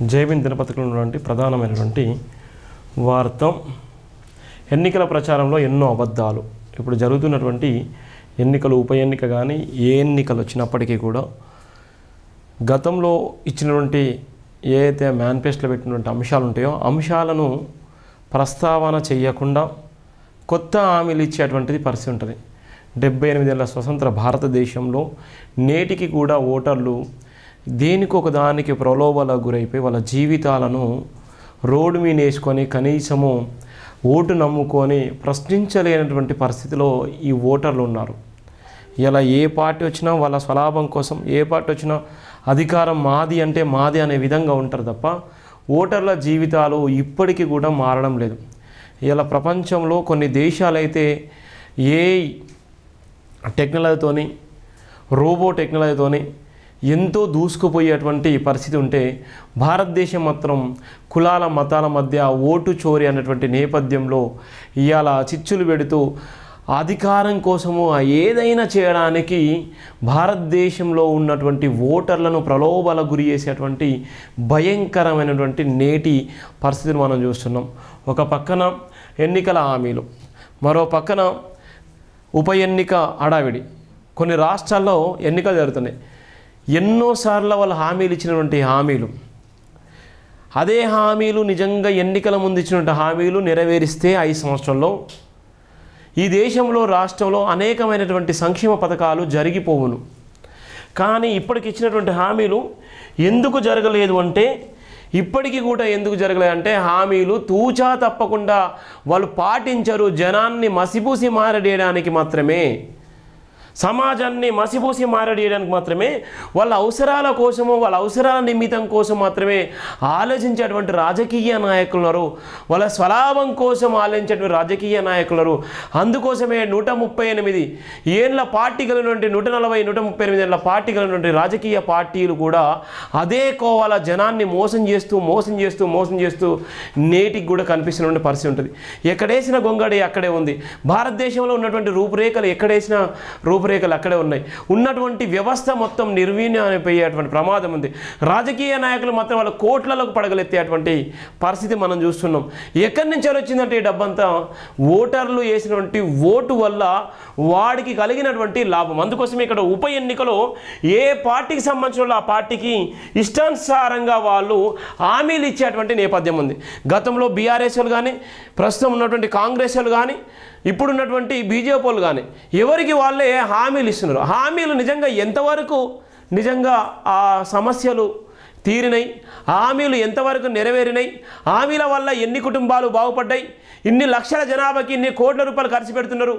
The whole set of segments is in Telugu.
జైబిన్ దినపత్రికలో ఉన్నటువంటి ప్రధానమైనటువంటి వార్త. ఎన్నికల ప్రచారంలో ఎన్నో అబద్ధాలు. ఇప్పుడు జరుగుతున్నటువంటి ఎన్నికలు ఉప ఎన్నిక కానీ ఏ ఎన్నికలు వచ్చినప్పటికీ కూడా గతంలో ఇచ్చినటువంటి ఏ అయితే మేనిఫెస్టోలో పెట్టినటువంటి అంశాలు ఉంటాయో అంశాలను ప్రస్తావన చేయకుండా కొత్త హామీలు ఇచ్చేటువంటిది పరిస్థితి ఉంటుంది. డెబ్బై ఎనిమిదేళ్ళ స్వతంత్ర భారతదేశంలో నేటికి కూడా ఓటర్లు దేనికి ఒక దానికి ప్రలోభాలకు గురైపోయి వాళ్ళ జీవితాలను రోడ్డు మీద వేసుకొని కనీసము ఓటు నమ్ముకొని ప్రశ్నించలేనటువంటి పరిస్థితిలో ఈ ఓటర్లు ఉన్నారు. ఇలా ఏ పార్టీ వచ్చినా వాళ్ళ స్వలాభం కోసం ఏ పార్టీ వచ్చినా అధికారం మాది అంటే మాది అనే విధంగా ఉంటారు తప్ప ఓటర్ల జీవితాలు ఇప్పటికీ కూడా మారడం లేదు. ఇలా ప్రపంచంలో కొన్ని దేశాలైతే ఏ టెక్నాలజీతోని రోబో టెక్నాలజీతోని ఎంతో దూసుకుపోయేటువంటి పరిస్థితి ఉంటే భారతదేశం మాత్రం కులాల మతాల మధ్య ఓటు చోరీ అన్నటువంటి నేపథ్యంలో ఇవాళ చిచ్చులు పెడుతూ అధికారం కోసము ఏదైనా చేయడానికి భారతదేశంలో ఉన్నటువంటి ఓటర్లను ప్రలోభాల గురి చేసేటువంటి భయంకరమైనటువంటి నేటి పరిస్థితిని మనం చూస్తున్నాం. ఒక పక్కన ఎన్నికల హామీలు మరో పక్కన ఉప ఎన్నిక అడావిడి కొన్ని రాష్ట్రాల్లో ఎన్నికలు జరుగుతున్నాయి. ఎన్నోసార్లు వాళ్ళు హామీలు ఇచ్చినటువంటి హామీలు. అదే హామీలు నిజంగా ఎన్నికల ముందు ఇచ్చినటువంటి హామీలు నెరవేరిస్తే ఐదు సంవత్సరంలో ఈ దేశంలో రాష్ట్రంలో అనేకమైనటువంటి సంక్షేమ పథకాలు జరిగిపోవును. కానీ ఇప్పటికి ఇచ్చినటువంటి హామీలు ఎందుకు జరగలేదు అంటే ఇప్పటికీ కూడా ఎందుకు జరగలేదు అంటే హామీలు తూచా తప్పకుండా వాళ్ళు పాటించరు జనాన్ని మసిపూసి మారడేయడానికి మాత్రమే. సమాజాన్ని మసిపూసి మారడేయడానికి మాత్రమే వాళ్ళ అవసరాల కోసము వాళ్ళ అవసరాల నిమిత్తం కోసం మాత్రమే ఆలోచించేటువంటి రాజకీయ నాయకులున్నారు వాళ్ళ స్వలాభం కోసం ఆలోచించేటువంటి రాజకీయ నాయకులున్నారు అందుకోసమే నూట ముప్పై ఎనిమిది ఏళ్ళ పార్టీ కలిగినటువంటి నూట నలభై నూట ముప్పై ఎనిమిది ఏళ్ళ పార్టీ కలిగినటువంటి రాజకీయ పార్టీలు కూడా అదే కోవాల జనాన్ని మోసం చేస్తూ మోసం చేస్తూ మోసం చేస్తూ నేటికి కూడా కనిపిస్తున్నటువంటి పరిస్థితి ఉంటుంది. ఎక్కడేసిన గొంగడి అక్కడే ఉంది. భారతదేశంలో ఉన్నటువంటి రూపురేఖలు ఎక్కడేసిన రూపురేఖలు అక్కడే ఉన్నాయి. ఉన్నటువంటి వ్యవస్థ మొత్తం నిర్వీర్యమైపోయేటువంటి ప్రమాదం ఉంది. రాజకీయ నాయకులు మాత్రం వాళ్ళ కోట్లలోకి పడగలెత్తేటువంటి పరిస్థితి మనం చూస్తున్నాం. ఎక్కడి నుంచి వచ్చిందంటే ఈ డబ్బంతా? ఓటర్లు వేసినటువంటి ఓటు వల్ల వాడికి కలిగినటువంటి లాభం. అందుకోసం ఇక్కడ ఉప ఎన్నికలో ఏ పార్టీకి సంబంధించిన ఆ పార్టీకి ఇష్టానుసారంగా వాళ్ళు హామీలు ఇచ్చేటువంటి నేపథ్యం ఉంది. గతంలో బీఆర్ఎస్ వాళ్ళు కానీ ప్రస్తుతం ఉన్నటువంటి కాంగ్రెస్ వాళ్ళు కానీ ఇప్పుడున్నటువంటి బీజేపీ కానీ ఎవరికి వాళ్ళే హామీలు ఇస్తున్నారు? హామీలు నిజంగా ఎంతవరకు నిజంగా ఆ సమస్యలు తీరినాయి హామీలు ఎంతవరకు నెరవేరినాయి హామీల వల్ల ఎన్ని కుటుంబాలు బాగుపడ్డాయి ఇన్ని లక్షల జనాభాకి ఇన్ని కోట్ల రూపాయలు ఖర్చు పెడుతున్నారు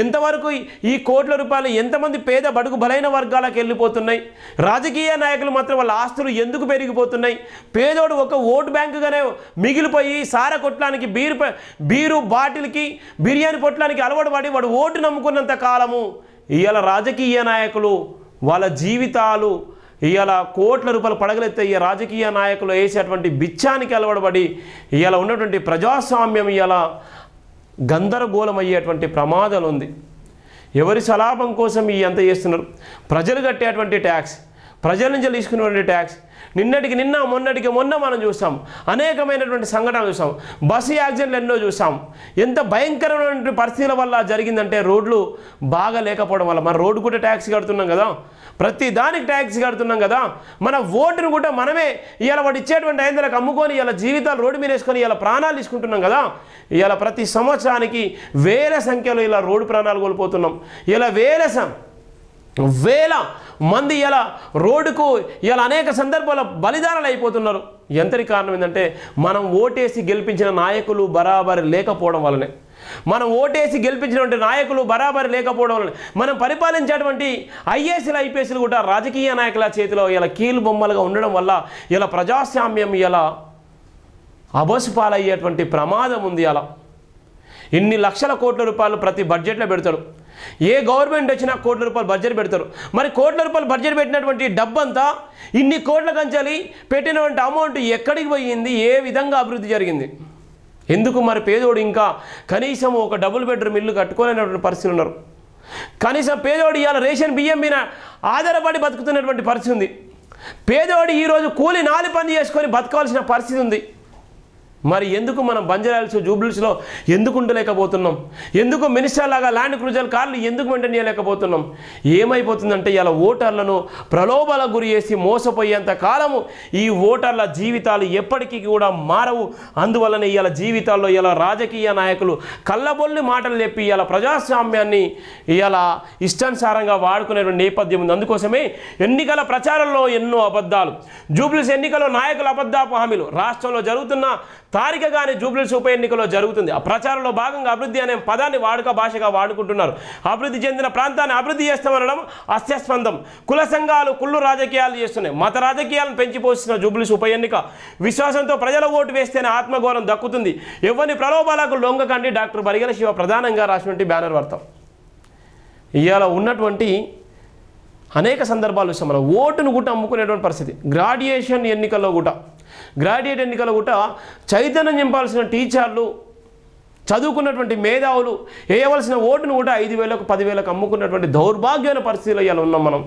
ఎంతవరకు ఈ కోట్ల రూపాయలు ఎంతమంది పేద బడుగు బలైన వర్గాలకు వెళ్ళిపోతున్నాయి రాజకీయ నాయకులు మాత్రం వాళ్ళ ఆస్తులు ఎందుకు పెరిగిపోతున్నాయి పేదోడు ఒక ఓటు బ్యాంకుగానే మిగిలిపోయి సార కొట్టడానికి బీరు బీరు బాటిల్కి బిర్యానీ పొట్లానికి అలవాటు పడి వాడు ఓటు నమ్ముకున్నంత కాలము ఇవాళ రాజకీయ నాయకులు వాళ్ళ జీవితాలు ఇవాళ కోట్ల రూపాయలు పడగలెత్తే ఈ రాజకీయ నాయకులు వేసేటువంటి బిచ్చానికి అలవడబడి ఇవాళ ఉన్నటువంటి ప్రజాస్వామ్యం ఇవాళ గందరగోళమయ్యేటువంటి ప్రమాదాలు ప్రమాదం ఉంది. ఎవరి సలాభం కోసం ఈ ఎంత చేస్తున్నారు? ప్రజలు కట్టేటువంటి ట్యాక్స్ ప్రజల నుంచి తీసుకున్నటువంటి ట్యాక్స్ నిన్నటికి నిన్న మొన్నటికి మొన్న మనం చూసాం. అనేకమైనటువంటి సంఘటనలు చూసాం. బస్సు యాక్సిడెంట్లు ఎన్నో చూసాం. ఎంత భయంకరమైనటువంటి పరిస్థితుల వల్ల జరిగిందంటే రోడ్లు బాగా లేకపోవడం వల్ల. మన రోడ్డు కూడా ట్యాక్స్ కడుతున్నాం కదా. ప్రతి దానికి ట్యాక్స్ కడుతున్నాం కదా. మన ఓటును కూడా మనమే ఇవాళ వాడు ఇచ్చేటువంటి ఐదులకు అమ్ముకొని ఇలా జీవితాలు రోడ్డు మీద వేసుకొని ఇలా ప్రాణాలు తీసుకుంటున్నాం కదా. ఇలా ప్రతి సంవత్సరానికి వేల సంఖ్యలో ఇలా రోడ్డు ప్రాణాలు కోల్పోతున్నాం. ఇలా వేల సం వేల మంది ఇలా రోడ్డుకు ఇలా అనేక సందర్భాల బలిదానాలు అయిపోతున్నారు. ఎంతటి కారణం ఏంటంటే మనం ఓటేసి గెలిపించిన నాయకులు బరాబరి లేకపోవడం వల్లనే. మనం ఓటేసి గెలిపించినటువంటి నాయకులు బరాబరి లేకపోవడం వలన మనం పరిపాలించేటువంటి ఐఏఎస్లు ఐపీఎస్లు కూడా రాజకీయ నాయకుల చేతిలో ఇలా కీలు బొమ్మలుగా ఉండడం వల్ల ఇలా ప్రజాస్వామ్యం ఇలా అబసుపాలయ్యేటువంటి ప్రమాదం ఉంది అలా. ఇన్ని లక్షల కోట్ల రూపాయలు ప్రతి బడ్జెట్లో పెడతాడు ఏ గవర్నమెంట్ వచ్చినా కోట్ల రూపాయలు బడ్జెట్ పెడతారు. మరి కోట్ల రూపాయలు బడ్జెట్ పెట్టినటువంటి డబ్బంతా ఇన్ని కోట్ల కంచాలి పెట్టినటువంటి అమౌంట్ ఎక్కడికి పోయింది? ఏ విధంగా అభివృద్ధి జరిగింది? ఎందుకు మరి పేదోడు ఇంకా కనీసం ఒక డబుల్ బెడ్రూమ్ ఇల్లు కట్టుకోలేనటువంటి పరిస్థితులు ఉన్నారు. కనీసం పేదోడు ఇవాళ రేషన్ బియ్యం మీద ఆధారపడి బతుకుతున్నటువంటి పరిస్థితి ఉంది. పేదోడు ఈరోజు కూలి నాలి పని చేసుకొని బతకాల్సిన పరిస్థితి ఉంది. మరి ఎందుకు మనం బంజరాయల్స్ జూబ్లీస్లో ఎందుకు ఉండలేకపోతున్నాం? ఎందుకు మినిస్టర్ లాగా ల్యాండ్ క్రూజర్ కార్లు ఎందుకు మెయింటైన్ చేయలేకపోతున్నాం? ఏమైపోతుందంటే ఇలా ఓటర్లను ప్రలోభాల గురి చేసి మోసపోయేంత కాలము ఈ ఓటర్ల జీవితాలు ఎప్పటికీ కూడా మారవు. అందువలన ఇలా జీవితాల్లో ఇలా రాజకీయ నాయకులు కళ్ళబొల్లి మాటలు చెప్పి ఇలా ప్రజాస్వామ్యాన్ని ఇలా ఇష్టానుసారంగా వాడుకునే నేపథ్యం ఉంది. అందుకోసమే ఎన్నికల ప్రచారంలో ఎన్నో అబద్ధాలు. జూబ్లీస్ ఎన్నికల్లో నాయకుల అబద్ధాపు హామీలు. రాష్ట్రంలో జరుగుతున్న తారికగానే జూబ్లీస్ ఉప ఎన్నికలో జరుగుతుంది. ఆ ప్రచారంలో భాగంగా అభివృద్ధి అనే పదాన్ని వాడుక భాషగా వాడుకుంటున్నారు. అభివృద్ధి చెందిన ప్రాంతాన్ని అభివృద్ధి చేస్తామనడం అస్యస్పందం. కుల సంఘాలు కుళ్ళు రాజకీయాలు చేస్తున్నాయి. మత రాజకీయాలను పెంచిపోసిన జూబ్లీస్ ఉప ఎన్నిక విశ్వాసంతో ప్రజల ఓటు వేస్తేనే ఆత్మగౌరవం దక్కుతుంది. ఎవరిని ప్రలోభాలకు లొంగకండి డాక్టర్ బరిగల శివ ప్రధానంగా రాసినటువంటి బ్యానర్ వర్తం. ఇవాళ ఉన్నటువంటి అనేక సందర్భాలు చూస్తాం మనం. ఓటును కూడా అమ్ముకునేటువంటి పరిస్థితి. గ్రాడ్యుయేషన్ ఎన్నికల్లో కూడా గ్రాడ్యుయేట్ ఎన్నికలు కూడా చైతన్యం నింపాల్సిన టీచర్లు చదువుకున్నటువంటి మేధావులు వేయవలసిన ఓటును కూడా ఐదు వేలకు పదివేలకు అమ్ముకున్నటువంటి దౌర్భాగ్యమైన పరిస్థితిలో ఇలా ఉన్నాం మనం.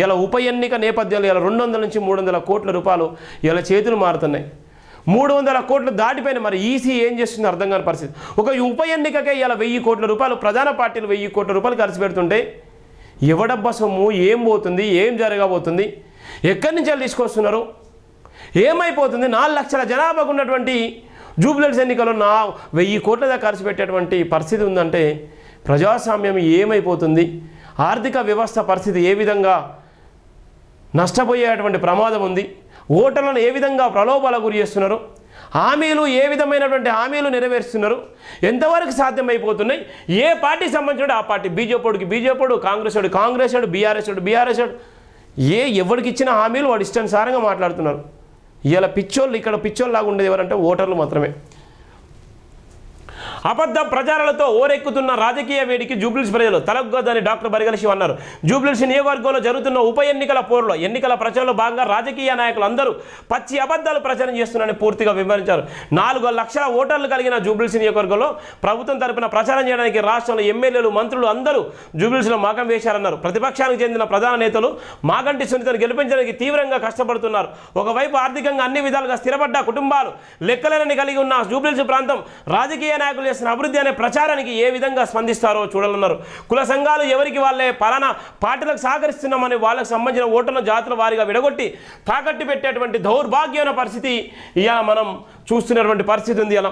ఇలా ఉప ఎన్నిక నేపథ్యంలో ఇలా రెండు వందల నుంచి మూడు వందల కోట్ల రూపాయలు ఇలా చేతులు మారుతున్నాయి. మూడు వందల కోట్లు దాటిపోయిన మరి ఈసీ ఏం చేస్తుంది అర్థం కాని పరిస్థితి. ఒక ఉప ఎన్నికకే ఇలా వెయ్యి కోట్ల రూపాయలు ప్రధాన పార్టీలు వెయ్యి కోట్ల రూపాయలు ఖర్చు పెడుతుంటే ఎవడబ్బ సొమ్ము? ఏం పోతుంది? ఏం జరగబోతుంది? ఎక్కడి నుంచి వాళ్ళు తీసుకొస్తున్నారు? ఏమైపోతుంది? నాలుగు లక్షల జనాభాకు ఉన్నటువంటి జూబ్లెట్స్ ఎన్నికలు నా వెయ్యి కోట్ల దాకా ఖర్చు పెట్టేటువంటి పరిస్థితి ఉందంటే ప్రజాస్వామ్యం ఏమైపోతుంది? ఆర్థిక వ్యవస్థ పరిస్థితి ఏ విధంగా నష్టపోయేటువంటి ప్రమాదం ఉంది? ఓటర్లను ఏ విధంగా ప్రలోభాల గురి చేస్తున్నారు? హామీలు ఏ విధమైనటువంటి హామీలు నెరవేరుస్తున్నారు? ఎంతవరకు సాధ్యమైపోతున్నాయి? ఏ పార్టీ సంబంధించిన ఆ పార్టీ? బీజేపీకి బీజేపీడు కాంగ్రెస్ వాడు కాంగ్రెస్ వాడు బీఆర్ఎస్ వాడు బీఆర్ఎస్ వాడు. ఏ ఎవరికి ఇచ్చిన హామీలు వాడు ఇష్టానుసారంగా మాట్లాడుతున్నారు. ఇలా పిచ్చోళ్ళు ఇక్కడ పిచ్చోళ్ళు లాగా ఉండేది ఎవరంటే ఓటర్లు మాత్రమే. అబద్ధ ప్రచారాలతో ఓరెక్కుతున్న రాజకీయ వేడికి జూబ్లీస్ ప్రజలు తలగ్గొద్దని డాక్టర్ బరిగల శివ అన్నారు. జూబ్లీస్ నియోజకవర్గంలో జరుగుతున్న ఉప ఎన్నికల పోరులో ఎన్నికల ప్రచారంలో భాగంగా రాజకీయ నాయకులు అందరూ పచ్చి అబద్ధాలు ప్రచారం చేస్తున్నారని పూర్తిగా వివరించారు. నాలుగు లక్షల ఓటర్లు కలిగిన జూబ్లీస్ నియోజకవర్గంలో ప్రభుత్వం తరపున ప్రచారం చేయడానికి రాష్ట్రంలో ఎమ్మెల్యేలు మంత్రులు అందరూ జూబ్లీస్లో మాగం వేశారన్నారు. ప్రతిపక్షానికి చెందిన ప్రధాన నేతలు మాగంటి సునీతను గెలిపించడానికి తీవ్రంగా కష్టపడుతున్నారు. ఒకవైపు ఆర్థికంగా అన్ని విధాలుగా స్థిరపడ్డ కుటుంబాలు లెక్కలేనని కలిగి ఉన్న జూబ్లీస్ ప్రాంతం రాజకీయ నాయకులు చేసిన అభివృద్ధి అనే ప్రచారానికి ఏ విధంగా స్పందిస్తారో చూడాలన్నారు. కుల సంఘాలు ఎవరికి వాళ్ళే పలానా పార్టీలకు సహకరిస్తున్నామని వాళ్ళకి సంబంధించిన ఓటర్ల జాతుల వారిగా విడగొట్టి తాకట్టు పెట్టేటువంటి దౌర్భాగ్యమైన పరిస్థితి ఇలా మనం చూస్తున్నటువంటి పరిస్థితి ఉంది అలా.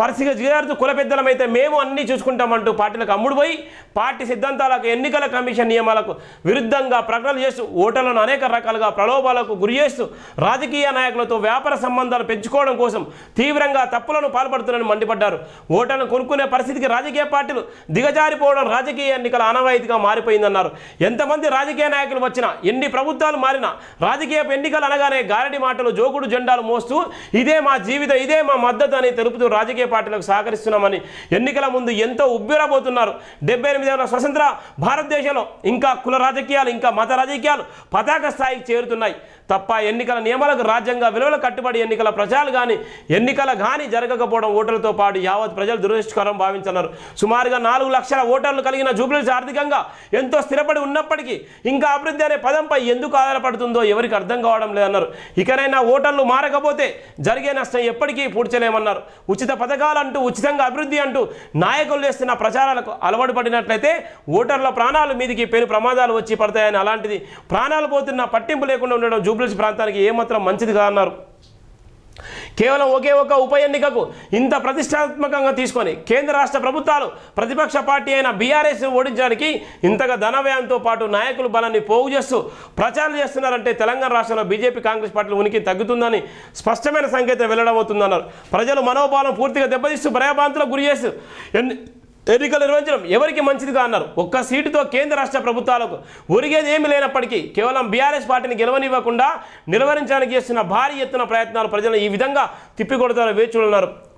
పరిస్థితి చేరుతూ కుల పెద్దలమైతే మేము అన్నీ చూసుకుంటామంటూ పార్టీలకు అమ్ముడుపోయి పార్టీ సిద్ధాంతాలకు ఎన్నికల కమిషన్ నియమాలకు విరుద్ధంగా ప్రకటనలు చేస్తూ ఓటర్లను అనేక రకాలుగా ప్రలోభాలకు గురి చేస్తూ రాజకీయ నాయకులతో వ్యాపార సంబంధాలు పెంచుకోవడం కోసం తీవ్రంగా తప్పులను పాల్పడుతున్నారని మండిపడ్డారు. ఓటర్లను కొనుక్కునే పరిస్థితికి రాజకీయ పార్టీలు దిగజారిపోవడం రాజకీయ ఎన్నికల ఆనవాయితీగా మారిపోయిందన్నారు. ఎంతమంది రాజకీయ నాయకులు వచ్చినా ఎన్ని ప్రభుత్వాలు మారినా రాజకీయ ఎన్నికలు అనగానే గారడి మాటలు జోకుడు జెండాలు మోస్తూ ఇదే మా జీవితం ఇదే మా మద్దతు అని తెలుపుతూ రాజకీయ పార్టీలకు సహకరిస్తున్నామని ఎన్నికల ముందు ఎంతో ఉబ్బిరబోతున్నారు. డెబ్బై ఎనిమిదవ స్వతంత్ర భారతదేశంలో ఇంకా కుల రాజకీయాలు ఇంకా మత రాజకీయాలు పతాక స్థాయికి చేరుతున్నాయి. తప్ప ఎన్నికల నియమాలకు రాజ్యాంగ విలువల కట్టుబడి ఎన్నికల ప్రజలు కానీ ఎన్నికల కానీ జరగకపోవడం ఓటర్లతో పాటు యావత్ ప్రజలు దురదృష్టకరం భావించన్నారు. సుమారుగా నాలుగు లక్షల ఓటర్లు కలిగిన జూబ్లీస్ ఆర్థికంగా ఎంతో స్థిరపడి ఉన్నప్పటికీ ఇంకా అభివృద్ధి అనే పదంపై ఎందుకు ఆధారపడుతుందో ఎవరికి అర్థం కావడం లేదన్నారు. ఇకనైనా ఓటర్లు మారకపోతే జరిగే నష్టం ఎప్పటికీ పూడ్చలేమన్నారు. ఉచిత పథకాలు అంటూ ఉచితంగా అభివృద్ధి అంటూ నాయకులు చేస్తున్న ప్రచారాలకు అలవాటు పడినట్లయితే ఓటర్ల ప్రాణాలు మీదికి పెను ప్రమాదాలు వచ్చి పడతాయని అలాంటిది ప్రాణాలు పోతున్న పట్టింపు లేకుండా ఉండడం జూబ్లీస్ ప్రాంతానికి ఏమాత్రం మంచిది కాదన్నారు. కేవలం ఒకే ఒక ఉప ఎన్నికకు ఇంత ప్రతిష్టాత్మకంగా తీసుకొని కేంద్ర రాష్ట్ర ప్రభుత్వాలు ప్రతిపక్ష పార్టీ అయిన బీఆర్ఎస్ ఓడించడానికి ఇంతగా ధనవ్యయంతో పాటు నాయకులు బలాన్ని పోగు చేస్తూ ప్రచారం చేస్తున్నారంటే తెలంగాణ రాష్ట్రంలో బీజేపీ కాంగ్రెస్ పార్టీల ఉనికి తగ్గుతుందని స్పష్టమైన సంకేతం వెళ్ళడం అవుతుందన్నారు ప్రజలు మనోభావం పూర్తిగా దెబ్బతీస్తూ భయభ్రాంతులకు గురి చేస్తూ ఎన్ని ఎన్నికలు నిర్వహించడం ఎవరికి మంచిదిగా అన్నారు. ఒక్క సీటుతో కేంద్ర రాష్ట్ర ప్రభుత్వాలకు ఒరిగేది ఏమీ లేనప్పటికీ కేవలం బీఆర్ఎస్ పార్టీని గెలవనివ్వకుండా నిర్వహించడానికి చేస్తున్న భారీ ఎత్తున ప్రయత్నాలు ప్రజలను ఈ విధంగా తిప్పికొడతారో వేచి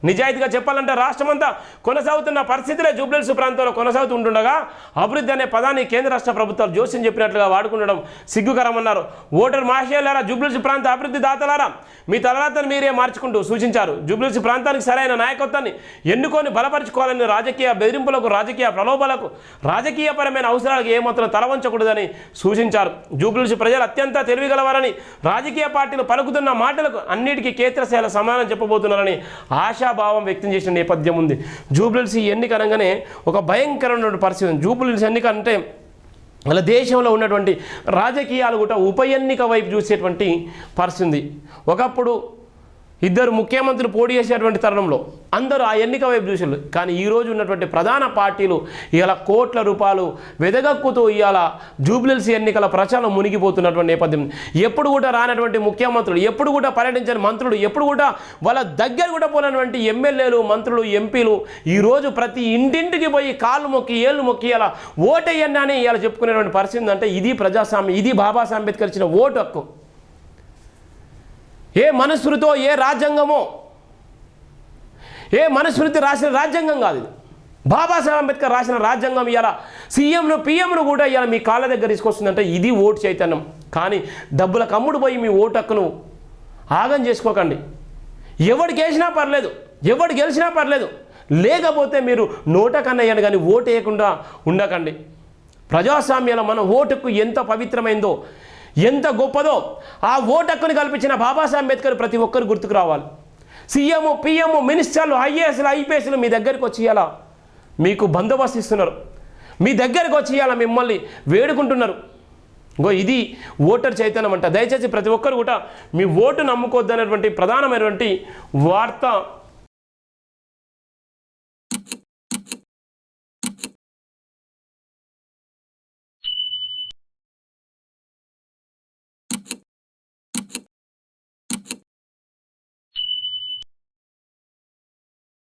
నిజాయితీగా చెప్పాలంటే రాష్ట్రమంతా కొనసాగుతున్న పరిస్థితులే జూబ్లెల్స్ ప్రాంతంలో కొనసాగుతుండగా అభివృద్ధి అనే పదాన్ని కేంద్ర రాష్ట్ర ప్రభుత్వాలు జోస్యం చెప్పినట్లుగా వాడుకుండడం సిగ్గుకరమన్నారు. ఓటర్ మహాశయాలారా జూబ్లెల్స్ ప్రాంత అభివృద్ధి దాతలారా? మీ తలరాతను మీరే మార్చుకుంటూ సూచించారు. జూబ్లెల్స్ ప్రాంతానికి సరైన నాయకత్వాన్ని ఎన్నుకొని బలపరుచుకోవాలని రాజకీయ బెదిరింపులకు రాజకీయ ప్రలోభాలకు రాజకీయపరమైన అవసరాలకు ఏమాత్రం తలవంచకూడదని సూచించారు. జూబ్లెల్స్ ప్రజలు అత్యంత తెలివిగలవారని రాజకీయ పార్టీలు పలుకుతున్న మాటలకు అన్నిటికీ కేంద్రశాల సమానం చెప్పబోతున్నారని భావం వ్యక్తం చేసిన నేపథ్యం ఉంది. జూబ్లిల్స్ ఈ ఎన్నిక అనగానే ఒక భయంకరమైన పరిస్థితి ఉంది. జూబ్లెల్స్ ఎన్నిక అంటే అలా దేశంలో ఉన్నటువంటి రాజకీయాలు కూడా ఉప ఎన్నిక వైపు చూసేటువంటి పరిస్థితి ఒకప్పుడు ఇద్దరు ముఖ్యమంత్రులు పోటీ చేసేటువంటి తరుణంలో అందరూ ఆ ఎన్నిక వైపు చూసారు కానీ ఈ రోజు ఉన్నటువంటి ప్రధాన పార్టీలు ఇలా కోట్ల రూపాయలు వెదగక్కుతూ ఇవాళ జూబ్లెల్స్ ఎన్నికల ప్రచారం మునిగిపోతున్నటువంటి నేపథ్యం. ఎప్పుడు కూడా రానటువంటి ముఖ్యమంత్రులు ఎప్పుడు కూడా పర్యటించని మంత్రులు ఎప్పుడు కూడా వాళ్ళ దగ్గర కూడా పోయినటువంటి ఎమ్మెల్యేలు మంత్రులు ఎంపీలు ఈరోజు ప్రతి ఇంటింటికి పోయి కాళ్ళు మొక్కి ఏళ్ళు మొక్కి ఇలా ఓటేయండి అని ఇలా చెప్పుకునేటువంటి పరిస్థితి అంటే ఇది ప్రజాస్వామ్యం ఇది బాబాసాహెబ్ అంబేద్కర్ ఇచ్చిన ఓటు హక్కు. ఏ మనస్మృతో ఏ రాజ్యాంగమో? ఏ మనస్మృతి రాసిన రాజ్యాంగం కాదు ఇది. బాబాసాహెబ్ అంబేద్కర్ రాసిన రాజ్యాంగం ఇవాళ సీఎంను పిఎంను కూడా ఇవాళ మీ కాళ్ళ దగ్గర తీసుకొస్తుందంటే ఇది ఓటు చైతన్యం. కానీ డబ్బుల కమ్ముడు పోయి మీ ఓటు హక్కును ఆగం చేసుకోకండి. ఎవడు గెలిచినా పర్లేదు. ఎవడు గెలిచినా పర్లేదు. లేకపోతే మీరు నోట కన్నయ్యాను కానీ ఓటు వేయకుండా ఉండకండి. ప్రజాస్వామ్యంలో మన ఓటుకు ఎంత పవిత్రమైందో ఎంత గొప్పదో ఆ ఓటు హక్కుని కల్పించిన బాబాసాహెబ్ అంబేద్కర్ ప్రతి ఒక్కరు గుర్తుకు రావాలి. సీఎం పిఎం మినిస్టర్లు ఐఏఎస్లు ఐపీఎస్లు మీ దగ్గరికి వచ్చి ఇలా మీకు బందోబస్తు ఇస్తున్నారు. మీ దగ్గరికి వచ్చి ఇలా మిమ్మల్ని? వేడుకుంటున్నారు. ఇంకో ఇది ఓటర్ చైతన్యం అంట. దయచేసి ప్రతి ఒక్కరు కూడా మీ ఓటు నమ్ముకోవద్దనేటువంటి ప్రధానమైనటువంటి వార్త